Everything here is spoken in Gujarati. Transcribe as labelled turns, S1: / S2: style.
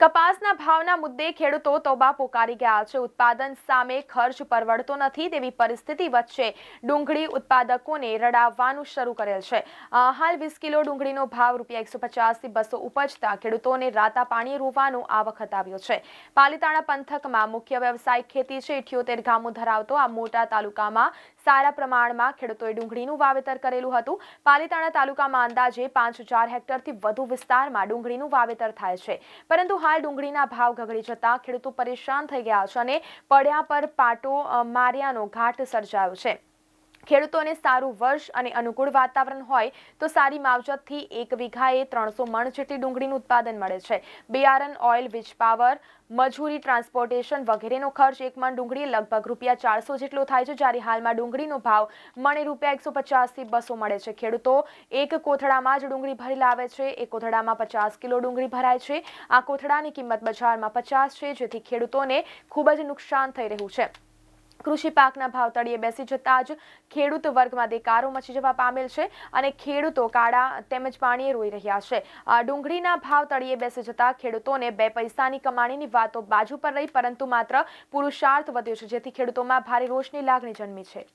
S1: કપાસના ભાવના મુદ્દે ખેડૂતો તોબા પોકારી ગયા છે. ઉત્પાદન સામે ખર્ચ પરવડતો નથી તેવી પરિસ્થિતિ વચ્ચે ડુંગળી ઉત્પાદકોને રડાવવાનું શરૂ કરેલ છે. હાલ વીસ કિલો ડુંગળીનો ભાવ રૂપિયા એકસો પચાસથી બસો ઉપજતા ખેડૂતોને રાતા પાણી રોવાનો આ વખત આવ્યો છે. પાલીતાણા પંથકમાં મુખ્ય વ્યવસાયિક ખેતી છે. ઇઠ્યોતેર ગામો ધરાવતો આ મોટા તાલુકામાં સારા પ્રમાણમાં ખેડૂતોએ ડુંગળીનું વાવેતર કરેલું હતું. પાલીતાણા તાલુકામાં અંદાજે પાંચ હજાર હેક્ટરથી વધુ વિસ્તારમાં ડુંગળીનું વાવેતર થાય છે. પરંતુ હાલ ડુંગળીના ભાવ ગગડી જતા ખેડૂતો પરેશાન થઈ ગયા છે અને પડ્યા પર પાટો માર્યાનો ઘાટ સર્જાયો છે. ખેડૂતોને સારું વર્ષ અને અનુકૂળ વાતાવરણ હોય તો સારી માવજતથી એક વીઘાએ ત્રણસો મણ જેટલી ડુંગળીનું ઉત્પાદન મળે છે. બિયારણ, ઓઇલ, વીજ પાવર, મજૂરી, ટ્રાન્સપોર્ટેશન વગેરેનો ખર્ચ એક મણ ડુંગળી લગભગ રૂપિયા ચારસો જેટલો થાય છે, જ્યારે હાલમાં ડુંગળીનો ભાવ મણે રૂપિયા એકસો પચાસથી બસો મળે છે. ખેડૂતો એક કોથળામાં જ ડુંગળી ભરી લાવે છે એ કોથળામાં પચાસ કિલો ડુંગળી ભરાય છે. આ કોથળાની કિંમત બજારમાં પચાસ છે, જેથી ખેડૂતોને ખૂબ જ નુકસાન થઈ રહ્યું છે. કૃષિ પાકના ભાવ તળિયે બેસી જતા જ ખેડૂત વર્ગમાં દેકારો મચી જવા પામેલ છે અને ખેડૂતો કાળા તેમજ પાણીએ રોઈ રહ્યા છે. ડુંગળીના ભાવ તળિયે બેસી જતા ખેડૂતોને બે પૈસાની કમાણીની વાતો બાજુ પર રહી, પરંતુ માત્ર પુરુષાર્થ વધ્યો છે, જેથી ખેડૂતોમાં ભારે રોષની લાગણી જન્મી છે.